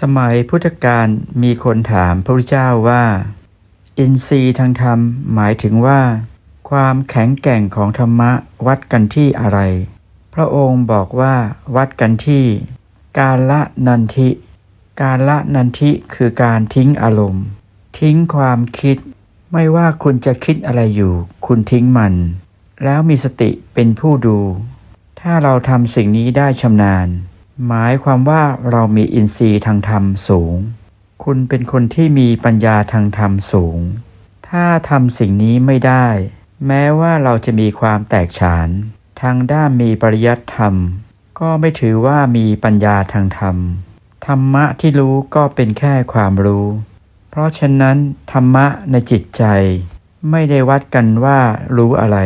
สมัยพุทธกาลมีคนถามพระพุทธเจ้าว่า อินทรีย์ทางธรรมหมายถึงว่า ความแข็งแกร่งของธรรมะวัดกันที่อะไร พระองค์บอกว่าวัดกันที่ การละนันทิ การละนันทิคือการทิ้งอารมณ์ ทิ้งความคิด ไม่ว่าคุณจะคิดอะไรอยู่ คุณทิ้งมัน แล้วมีสติเป็นผู้ดู ถ้าเราทำสิ่งนี้ได้ชำนาญ หมายความว่าเรามีอินทรีย์ทางธรรมสูง คุณเป็นคนที่มีปัญญาทางธรรมสูง ถ้าทำสิ่งนี้ไม่ได้ แม้ว่าเราจะมีความแตกฉาน ทางด้านมีปริยัติธรรม ก็ไม่ถือว่ามีปัญญาทางธรรม ธรรมะที่รู้ก็เป็นแค่ความรู้ เพราะฉะนั้นธรรมะในจิตใจ ไม่ได้วัดกันว่ารู้อะไร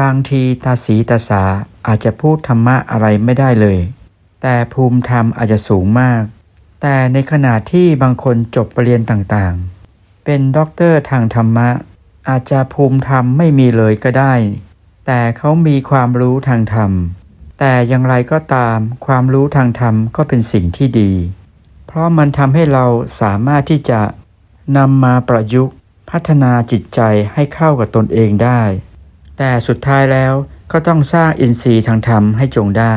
บางทีตาสีตาสาอาจจะพูดธรรมะอะไรไม่ได้เลย แต่ภูมิธรรมอาจจะสูงมาก แต่ในขณะที่บางคนจบปรริญญาต่างๆ เป็นด็อกเตอร์ทางธรรมะ อาจจะภูมิธรรมไม่มีเลยก็ได้ แต่เขามีความรู้ทางธรรม แต่อย่างไรก็ตามความรู้ทางธรรมก็เป็นสิ่งที่ดี เพราะมันทำให้เราสามารถที่จะนำมาประยุกต์พัฒนาจิตใจให้เข้ากับตนเองได้ แต่สุดท้ายแล้วก็ต้องสร้างอินทรีย์ทางธรรมให้จงได้